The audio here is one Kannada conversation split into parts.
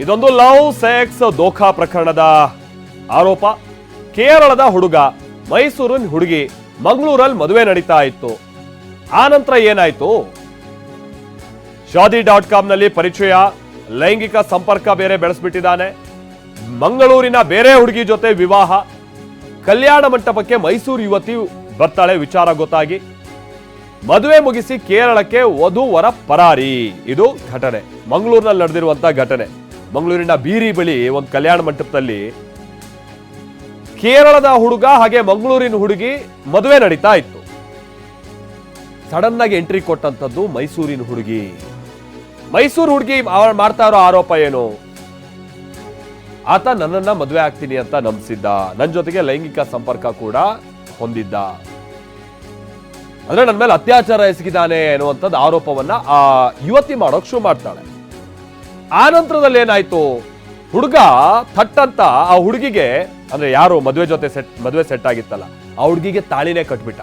ಇದೊಂದು ಲವ್, ಸೆಕ್ಸ್ ದೋಖಾ ಪ್ರಕರಣದ ಆರೋಪ. ಕೇರಳದ ಹುಡುಗ, ಮೈಸೂರಿನ ಹುಡುಗಿ ಮಂಗಳೂರಲ್ಲಿ ಮದುವೆ ನಡೀತಾ ಇತ್ತು. ಆ ನಂತರ ಏನಾಯ್ತು? ಶಾದಿ ಡಾಟ್ ಕಾಮ್ನಲ್ಲಿ ಪರಿಚಯ, ಲೈಂಗಿಕ ಸಂಪರ್ಕ ಬೇರೆ ಬೆಳೆಸ್ಬಿಟ್ಟಿದ್ದಾನೆ. ಮಂಗಳೂರಿನ ಬೇರೆ ಹುಡುಗಿ ಜೊತೆ ವಿವಾಹ. ಕಲ್ಯಾಣ ಮಂಟಪಕ್ಕೆ ಮೈಸೂರು ಯುವತಿ ಬರ್ತಾಳೆ ವಿಚಾರ ಗೊತ್ತಾಗಿ. ಮದುವೆ ಮುಗಿಸಿ ಕೇರಳಕ್ಕೆ ವಧುವರ ಪರಾರಿ. ಇದು ಘಟನೆ. ಮಂಗಳೂರಿನಲ್ಲಿ ನಡೆದಿರುವಂತಹ ಘಟನೆ. ಮಂಗಳೂರಿನ ಬೀರಿ ಬಳಿ ಒಂದು ಕಲ್ಯಾಣ ಮಂಟಪದಲ್ಲಿ ಕೇರಳದ ಹುಡುಗ ಹಾಗೆ ಮಂಗಳೂರಿನ ಹುಡುಗಿ ಮದುವೆ ನಡೀತಾ ಇತ್ತು. ಸಡನ್ ಆಗಿ ಎಂಟ್ರಿ ಕೊಟ್ಟಂತದ್ದು ಮೈಸೂರಿನ ಹುಡುಗಿ. ಮೈಸೂರು ಹುಡುಗಿ ಮಾಡ್ತಾ ಇರೋ ಆರೋಪ ಏನು? ಆತ ನನ್ನನ್ನ ಮದುವೆ ಆಗ್ತೀನಿ ಅಂತ ನಂಬಿಸಿದ್ದ. ನನ್ನ ಜೊತೆಗೆ ಲೈಂಗಿಕ ಸಂಪರ್ಕ ಕೂಡ ಹೊಂದಿದ್ದ. ಅಂದ್ರೆ ನನ್ನ ಮೇಲೆ ಅತ್ಯಾಚಾರ ಎಸಗಿದ್ದಾನೆ ಅನ್ನುವಂಥದ್ದು ಆರೋಪವನ್ನ ಆ ಯುವತಿ ಮಾಡೋಕ್ ಶುರು ಮಾಡ್ತಾಳೆ. ಆ ನಂತರದಲ್ಲಿ ಏನಾಯ್ತು? ಹುಡುಗ ಥಟ್ಟಂತ ಆ ಹುಡುಗಿಗೆ, ಅಂದ್ರೆ ಯಾರು ಮದುವೆ ಜೊತೆ ಸೆಟ್ ಮದುವೆ ಸೆಟ್ ಆಗಿತ್ತಲ್ಲ, ಆ ಹುಡುಗಿಗೆ ತಾಳಿನೇ ಕಟ್ಬಿಟ್ಟ.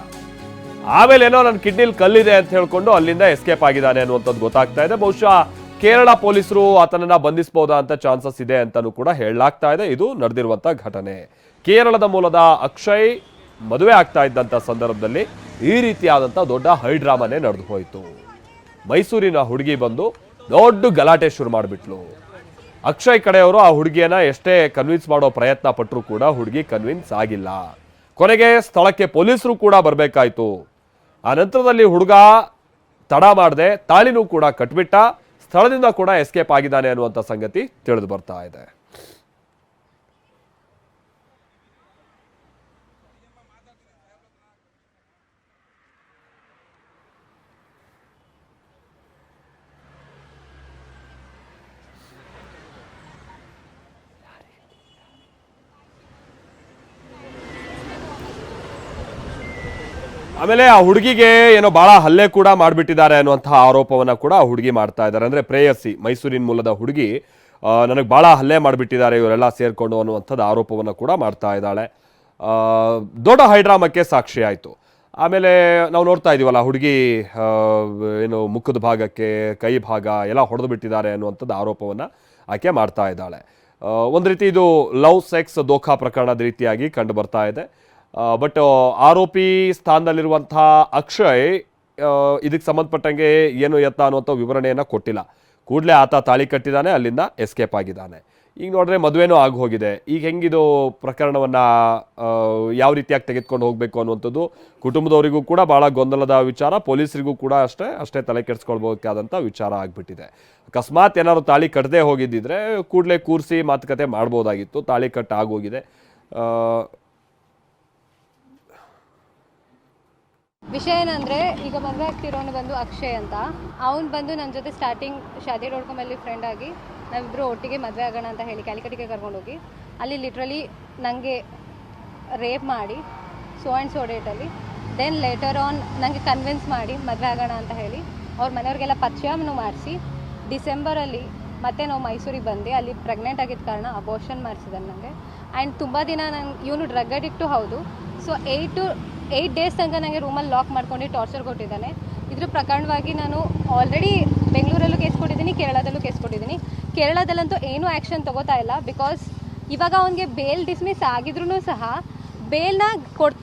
ಆಮೇಲೆ ಏನೋ ನನ್ನ ಕಿಡ್ನಿಲ್ ಕಲ್ಲಿದೆ ಅಂತ ಹೇಳ್ಕೊಂಡು ಅಲ್ಲಿಂದ ಎಸ್ಕೇಪ್ ಆಗಿದ್ದಾನೆ ಅನ್ನುವಂಥದ್ದು ಗೊತ್ತಾಗ್ತಾ ಇದೆ. ಬಹುಶಃ ಕೇರಳ ಪೊಲೀಸರು ಆತನನ್ನ ಬಂಧಿಸಬಹುದಾ ಅಂತ ಚಾನ್ಸಸ್ ಇದೆ ಅಂತಾನೂ ಕೂಡ ಹೇಳಲಾಗ್ತಾ ಇದೆ. ಇದು ನಡೆದಿರುವಂತ ಘಟನೆ. ಕೇರಳದ ಮೂಲದ ಅಕ್ಷಯ್ ಮದುವೆ ಆಗ್ತಾ ಇದ್ದಂತ ಸಂದರ್ಭದಲ್ಲಿ ಈ ರೀತಿಯಾದಂತ ದೊಡ್ಡ ಹೈಡ್ರಾಮಾನೇ ನಡೆದು ಹೋಯಿತು. ಮೈಸೂರಿನ ಹುಡುಗಿ ಬಂದು ದೊಡ್ಡ ಗಲಾಟೆ ಶುರು ಮಾಡಿಬಿಟ್ಲು. ಅಕ್ಷಯ್ ಕಡೆಯವರು ಆ ಹುಡುಗಿಯನ್ನ ಎಷ್ಟೇ ಕನ್ವಿನ್ಸ್ ಮಾಡೋ ಪ್ರಯತ್ನ ಪಟ್ಟರು ಕೂಡ ಹುಡುಗಿ ಕನ್ವಿನ್ಸ್ ಆಗಿಲ್ಲ. ಕೊನೆಗೆ ಸ್ಥಳಕ್ಕೆ ಪೊಲೀಸರು ಕೂಡ ಬರಬೇಕಾಯ್ತು. ಆ ನಂತರದಲ್ಲಿ ಹುಡುಗ ತಡ ಮಾಡದೆ ತಾಳಿನೂ ಕೂಡ ಕಟ್ಬಿಟ್ಟ, ಸ್ಥಳದಿಂದ ಕೂಡ ಎಸ್ಕೇಪ್ ಆಗಿದ್ದಾನೆ ಅನ್ನುವಂಥ ಸಂಗತಿ ತಿಳಿದು ಬರ್ತಾ ಇದೆ. ಆಮೇಲೆ ಆ ಹುಡುಗಿಗೆ ಏನೋ ಬಹಳ ಹಲ್ಲೆ ಕೂಡ ಮಾಡಿಬಿಟ್ಟಿದ್ದಾರೆ ಅನ್ನುವಂತಹ ಆರೋಪವನ್ನ ಕೂಡ ಹುಡುಗಿ ಮಾಡ್ತಾ ಇದ್ದಾರೆ. ಅಂದ್ರೆ ಪ್ರೇಯಸಿ, ಮೈಸೂರಿನ ಮೂಲದ ಹುಡುಗಿ ನನಗೆ ಬಹಳ ಹಲ್ಲೆ ಮಾಡಿಬಿಟ್ಟಿದ್ದಾರೆ, ಇವರೆಲ್ಲ ಸೇರ್ಕೊಂಡು ಅನ್ನುವಂಥದ್ದು ಆರೋಪವನ್ನು ಕೂಡ ಮಾಡ್ತಾ ಇದ್ದಾಳೆ. ದೊಡ್ಡ ಹೈಡ್ರಾಮಕ್ಕೆ ಸಾಕ್ಷಿ ಆಯಿತು. ಆಮೇಲೆ ನಾವು ನೋಡ್ತಾ ಇದೀವಲ್ಲ, ಹುಡುಗಿ ಏನು ಮುಖದ ಭಾಗಕ್ಕೆ, ಕೈ ಭಾಗ ಎಲ್ಲ ಹೊಡೆದು ಬಿಟ್ಟಿದ್ದಾರೆ ಅನ್ನುವಂಥದ್ದು ಆರೋಪವನ್ನು ಆಕೆ ಮಾಡ್ತಾ ಇದ್ದಾಳೆ. ಒಂದು ರೀತಿ ಇದು ಲವ್, ಸೆಕ್ಸ್, ದೋಖಾ ಪ್ರಕರಣದ ರೀತಿಯಾಗಿ ಕಂಡು ಬರ್ತಾ ಇದೆ. ಬಟ್ ಆರೋಪಿ ಸ್ಥಾನದಲ್ಲಿರುವಂಥ ಅಕ್ಷಯ್ ಇದಕ್ಕೆ ಸಂಬಂಧಪಟ್ಟಂಗೆ ಏನು ಎತ್ತ ಅನ್ನುವಂಥ ವಿವರಣೆಯನ್ನು ಕೊಟ್ಟಿಲ್ಲ. ಕೂಡಲೇ ಆತ ತಾಳಿ ಕಟ್ಟಿದ್ದಾನೆ ಅಲ್ಲಿಂದ ಎಸ್ಕೇಪ್ ಆಗಿದ್ದಾನೆ ಈಗ ನೋಡಿದ್ರೆ ಮದುವೆನೂ ಆಗಿ ಹೋಗಿದೆ ಈಗ ಹೆಂಗಿದು ಪ್ರಕರಣವನ್ನು ಯಾವ ರೀತಿಯಾಗಿ ತೆಗೆದುಕೊಂಡು ಹೋಗಬೇಕು ಅನ್ನುವಂಥದ್ದು ಕುಟುಂಬದವರಿಗೂ ಕೂಡ ಭಾಳ ಗೊಂದಲದ ವಿಚಾರ, ಪೊಲೀಸರಿಗೂ ಕೂಡ ಅಷ್ಟೇ ಅಷ್ಟೇ ತಲೆ ಕೆಡಿಸ್ಕೊಳ್ಬೇಕಾದಂಥ ವಿಚಾರ ಆಗಿಬಿಟ್ಟಿದೆ. ಅಕಸ್ಮಾತ್ ಏನಾದ್ರು ತಾಳಿ ಕಟ್ಟದೇ ಹೋಗಿದ್ದಿದ್ರೆ ಕೂಡಲೇ ಕೂರಿಸಿ ಮಾತುಕತೆ ಮಾಡ್ಬೋದಾಗಿತ್ತು, ತಾಳಿ ಕಟ್ಟು ಆಗೋಗಿದೆ ಆ, ವಿಷಯ ಏನಂದ್ರೆ, ಈಗ ಮದುವೆ ಆಗ್ತಿರೋನು ಬಂದು ಅಕ್ಷಯ್ ಅಂತ. ಅವ್ನು ಬಂದು ನನ್ನ ಜೊತೆ ಸ್ಟಾರ್ಟಿಂಗ್ ಶಾದಿ ಡೋಡ್ಕೊಂಬಲ್ಲಿ ಫ್ರೆಂಡ್ ಆಗಿ. ನಾವಿಬ್ಬರು ಒಟ್ಟಿಗೆ ಮದುವೆ ಆಗೋಣ ಅಂತ ಹೇಳಿ ಕ್ಯಾಲಿಕಟಿಗೆ ಕರ್ಕೊಂಡೋಗಿ ಅಲ್ಲಿ ಲಿಟ್ರಲಿ ನನಗೆ ರೇಪ್ ಮಾಡಿ ಸೋ ಆ್ಯಂಡ್ ಸೋ ಡೇಟಲ್ಲಿ ದೆನ್ ಲೇಟರ್ ಆನ್ ನನಗೆ ಕನ್ವಿನ್ಸ್ ಮಾಡಿ ಮದುವೆ ಆಗೋಣ ಅಂತ ಹೇಳಿ. ಅವ್ರ ಮನೆಯವ್ರಿಗೆಲ್ಲ ಪರಿಚಯನೂ ಮಾಡಿಸಿ ಡಿಸೆಂಬರಲ್ಲಿ ಮತ್ತೆ ನಾವು ಮೈಸೂರಿಗೆ ಬಂದು ಅಲ್ಲಿ ಪ್ರೆಗ್ನೆಂಟ್ ಆಗಿದ್ದ ಕಾರಣ ಅಬೋಷನ್ ಮಾಡಿಸಿದ್ದಾನೆ ನನಗೆ ಆ್ಯಂಡ್ ತುಂಬ ದಿನ ನಂಗೆ ಇವನು ಡ್ರಗ್ ಅಡಿಕ್ಟು ಹೌದು. ಸೊ ಏಯ್ಟು ಏಯ್ಟ್ ಡೇಸ್ ತನಕ ನನಗೆ ರೂಮಲ್ಲಿ ಲಾಕ್ ಮಾಡ್ಕೊಂಡು ಟಾರ್ಚರ್ ಕೊಟ್ಟಿದ್ದಾನೆ. ಇದ್ರ ಪ್ರಕರಣವಾಗಿ ನಾನು ಆಲ್ರೆಡಿ ಬೆಂಗಳೂರಲ್ಲೂ ಕೇಸ್ ಕೊಟ್ಟಿದ್ದೀನಿ, ಕೇರಳದಲ್ಲೂ ಕೇಸ್ ಕೊಟ್ಟಿದ್ದೀನಿ. ಕೇರಳದಲ್ಲಂತೂ ಏನೂ ಆ್ಯಕ್ಷನ್ ತಗೋತಾ ಇಲ್ಲ ಬಿಕಾಸ್ ಇವಾಗ ಅವನಿಗೆ ಬೇಲ್ ಡಿಸ್ಮಿಸ್ ಆಗಿದ್ರೂ ಸಹ ಬೇಲ್ನ ಕೊಡ್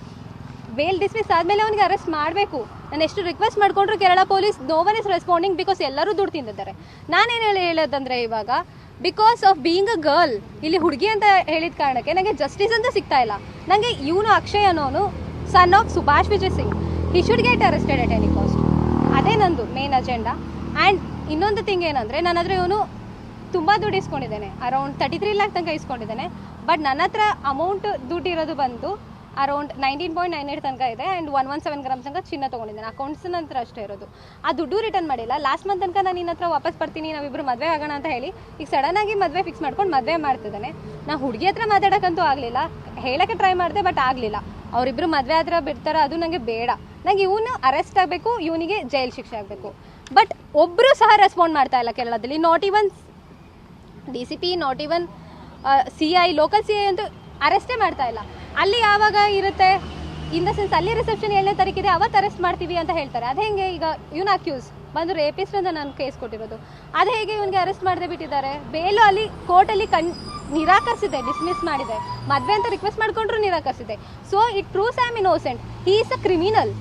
ಬೇಲ್ ಡಿಸ್ಮಿಸ್ ಆದಮೇಲೆ ಅವನಿಗೆ ಅರೆಸ್ಟ್ ಮಾಡಬೇಕು. ನಾನು ಎಷ್ಟು ರಿಕ್ವೆಸ್ಟ್ ಮಾಡಿಕೊಂಡ್ರು Kerala police no one is responding because ಎಲ್ಲರೂ ದುಡ್ಡು ತಿಂದಿದ್ದಾರೆ. ನಾನೇನು ಹೇಳಿ ಹೇಳೋದಂದ್ರೆ ಇವಾಗ because of being a girl ಇಲ್ಲಿ ಹುಡುಗಿ ಅಂತ ಹೇಳಿದ ಕಾರಣಕ್ಕೆ ನನಗೆ ಜಸ್ಟಿಸ್ ಅಂತ ಸಿಗ್ತಾ ಇಲ್ಲ. ನನಗೆ ಇವನು ಅಕ್ಷಯ್ ಅನ್ನೋನು son of Subhash Vijay Singh he should get arrested at any cost ಅದೇ ನಂದು ಮೇನ್ ಅಜೆಂಡಾ ಆ್ಯಂಡ್ ಇನ್ನೊಂದು ಥಿಂಗ್ ಏನಂದರೆ, ನನ್ನ ಹತ್ರ ಇವನು ತುಂಬ ದುಡ್ಡು ಇಸ್ಕೊಂಡಿದ್ದಾನೆ. ಅರೌಂಡ್ ತರ್ಟಿ ತ್ರೀ ಲ್ಯಾಕ್ ತನಕ ಇಸ್ಕೊಂಡಿದ್ದಾನೆ. ಬಟ್ ನನ್ನ ಹತ್ರ ಅಮೌಂಟ್ ದುಡ್ಡು ಇರೋದು ಬಂದು around nineteen point nine eight ತನಕ ಇದೆ and one one seven gram ತನಕ ಚಿನ್ನ ತೊಗೊಂಡಿದ್ದೇನೆ. ಅಕೌಂಟ್ಸ್ ನಂತರ ಅಷ್ಟೇ ಇರೋದು. ಆ ದುಡ್ಡು ರಿಟರ್ನ್ ಮಾಡಿಲ್ಲ. ಲಾಸ್ಟ್ ಮಂತ್ ತನಕ ನಾನು ನಿನ್ನ ಹತ್ರ ವಾಪಸ್ ಬರ್ತೀನಿ ನಾವಿಬ್ಬರು ಮದುವೆ ಆಗೋಣ ಅಂತ ಹೇಳಿ, ಈಗ ಆಗಿ ಮದುವೆ ಫಿಕ್ಸ್ ಮಾಡ್ಕೊಂಡು ಮದುವೆ ಮಾಡ್ತಿದ್ದಾನೆ. ನಾನು ಹುಡುಗಿ ಹತ್ರ ಮಾತಾಡೋಕ್ಕಂತೂ ಆಗಲಿಲ್ಲ. ಹೇಳೋಕ್ಕೆ ಟ್ರೈ ಮಾಡಿದೆ ಬಟ್ ಆಗಲಿಲ್ಲ. ಅವರಿಬ್ಬರು ಮದುವೆ ಆದ್ರೆ ಬಿಡ್ತಾರೆ ಅದು ನನಗೆ ಬೇಡ. ನಂಗೆ ಇವನು ಅರೆಸ್ಟ್ ಆಗಬೇಕು, ಇವನಿಗೆ ಜೈಲ್ ಶಿಕ್ಷೆ ಆಗಬೇಕು. ಬಟ್ ಒಬ್ಬರು ಸಹ ರೆಸ್ಪಾಂಡ್ ಮಾಡ್ತಾ ಇಲ್ಲ ಕೇರಳದಲ್ಲಿ. Not even D C P not even C I local C I ಅಂತೂ ಅರೆಸ್ಟೇ ಮಾಡ್ತಾ ಇಲ್ಲ. ಅಲ್ಲಿ ಯಾವಾಗ ಇರುತ್ತೆ? ಇನ್ ದ ಸೆನ್ಸ್ ಅಲ್ಲಿ ರಿಸೆಪ್ಷನ್ ಏಳನೇ ತಾರೀಕಿದೆ ಅವತ್ತು ಅರೆಸ್ಟ್ ಮಾಡ್ತೀವಿ ಅಂತ ಹೇಳ್ತಾರೆ. ಅದು ಹೇಗೆ? ಈಗ ಇವನ್ ಅಕ್ಯೂಸ್ ಬಂದು ರೇಪಿಸ್ಟ್ ಅಂತ ನಾನು ಕೇಸ್ ಕೊಟ್ಟಿರೋದು. ಅದು ಹೇಗೆ ಇವನಿಗೆ ಅರೆಸ್ಟ್ ಮಾಡದೆ ಬಿಟ್ಟಿದ್ದಾರೆ? ಬೇಲು ಅಲ್ಲಿ ಕೋರ್ಟಲ್ಲಿ ಕಣ್ ನಿರಾಕರಿಸಿದೆ ಡಿಸ್ಮಿಸ್ ಮಾಡಿದೆ. ಮದುವೆ ಅಂತ ರಿಕ್ವೆಸ್ಟ್ ಮಾಡಿಕೊಂಡ್ರು ನಿರಾಕರಿಸಿದೆ. So it proves I am innocent he is a criminal